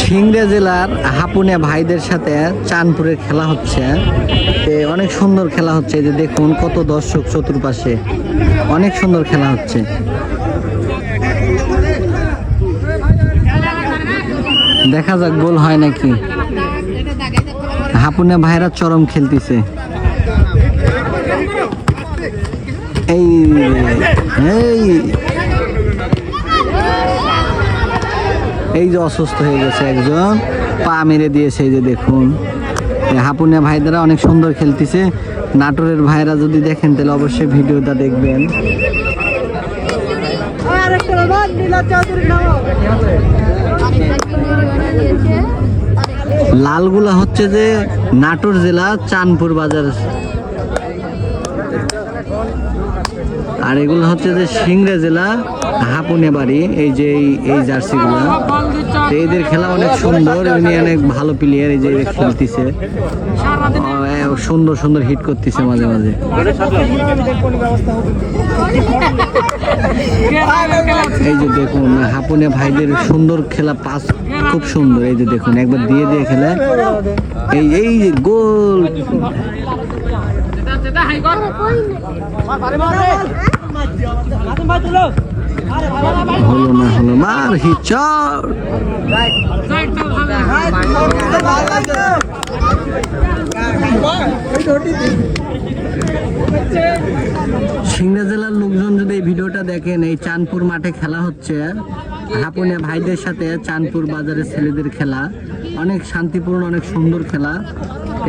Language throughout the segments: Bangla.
সিংড়া জেলার হাপুনিয়া ভাইদের সাথে চাঁদপুরের খেলা হচ্ছে। অনেক সুন্দর খেলা হচ্ছে। যে দেখুন কত দর্শক চতুর্পাশে। অনেক সুন্দর খেলা হচ্ছে। দেখা যাক, গোল হয় নাকি? হাপুনিয়া ভাইরা চরম খেলতেছে। এই এই এই যে অসুস্থ হয়ে গেছে একজন, পা মেরে দিয়েছে এই যে দেখুন। এই হাপুনিয়া ভাইদেরা অনেক সুন্দর খেলতেছে। নাটোরের ভাইরা যদি দেখেন, তাহলে অবশ্যই ভিডিওটা দেখবেন। লালগুলা হচ্ছে যে নাটোর জেলা চাঁদপুর বাজার আর এগুলো হচ্ছে যে সিংড়া জেলা, হাপুনে বাড়ি, এই যে এই- জার্সিগুলো। তো এদের খেলা অনেক সুন্দর, উনি অনেক ভালো প্লেয়ার এই যে খেলতেছে। সুন্দর সুন্দর হিট করতেছে মাঝে মাঝে। এই যে দেখুন, হাপুনে ভাইদের সুন্দর খেলা পাস, খুব সুন্দর। এই যে দেখুন, একবার দিয়ে দিয়ে খেলে। এই এই গোল। হলো না হলো মার সিংড়া জেলার লোকজন যদি এই ভিডিওটা দেখেন, এই চাঁদপুর মাঠে খেলা হচ্ছে। হাপুনে ভাইদের সাথে চাঁদপুর বাজারের ছেলেদের খেলা। অনেক শান্তিপূর্ণ, অনেক সুন্দর খেলা।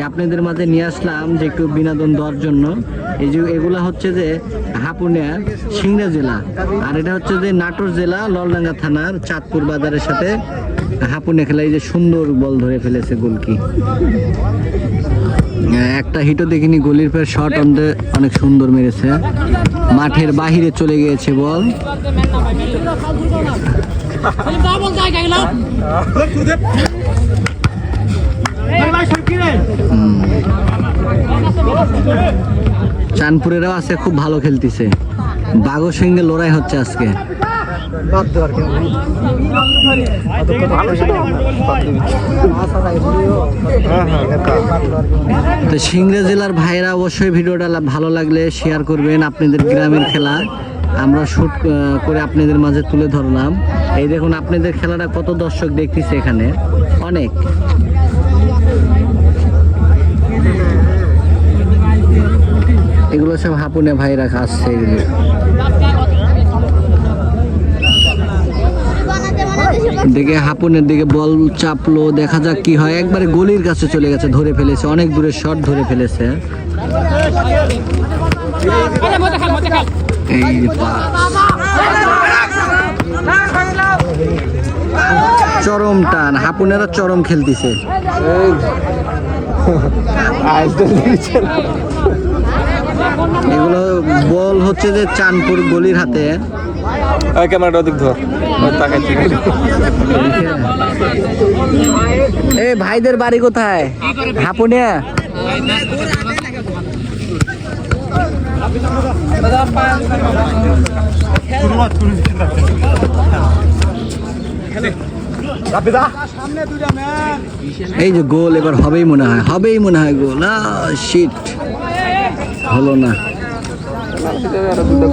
আপনাদের মাঝে নিয়ে আসলাম যে একটু বিনোদন দেওয়ার জন্য। এই যে এগুলা হচ্ছে যে হাপুনিয়া সিংড়া জেলা। আর এটা হচ্ছে যে নাটোর জেলা ললডাঙ্গা থানার চাঁদপুর বাজারের সাথে হাপুনিয়া খেলা। এই যে সুন্দর বল ধরে ফেলেছে গোলকি। একটা হিটও দেখিনি গলির পর শট অন্ধে অনেক সুন্দর মেরেছে। মাঠের বাহিরে চলে গিয়েছে বল। চাঁদপুরেরাও আছে খুব ভালো খেলতেছে। বাঘর সঙ্গে লড়াই হচ্ছে আজকে। তো সিংড়া জেলার ভাইরা অবশ্যই ভিডিওটা ভালো লাগলে শেয়ার করবেন আপনাদের গ্রামের খেলা। আমরা শুট করে আপনাদের মাঝে তুলে ধরলাম। এই দেখুন আপনাদের খেলাটা কত দর্শক দেখতেছে এখানে। অনেক। এগুলো সব হাপুনে ভাইরা খাচ্ছে এগুলো। দিকে হাপুনের দিকে বল চাপলো, দেখা যাক কি হয়। একবারে গলির কাছে চলে গেছে, ধরে ফেলেছে, অনেক দূরে শট ধরে ফেলেছে। এই চরম টান, হাপুনেরা চরম খেলতেছে। বল হচ্ছে যে চাঁদপুর গলির হাতে। ক্যামেরাটা ধর। এই ভাইদের বাড়ি কোথায়? হাপুনিয়া? এই যে গোল এবার হবেই মনে হয় হবেই মনে হয় গোল। না শিট হলো না। না হিসেবে আরো দুটো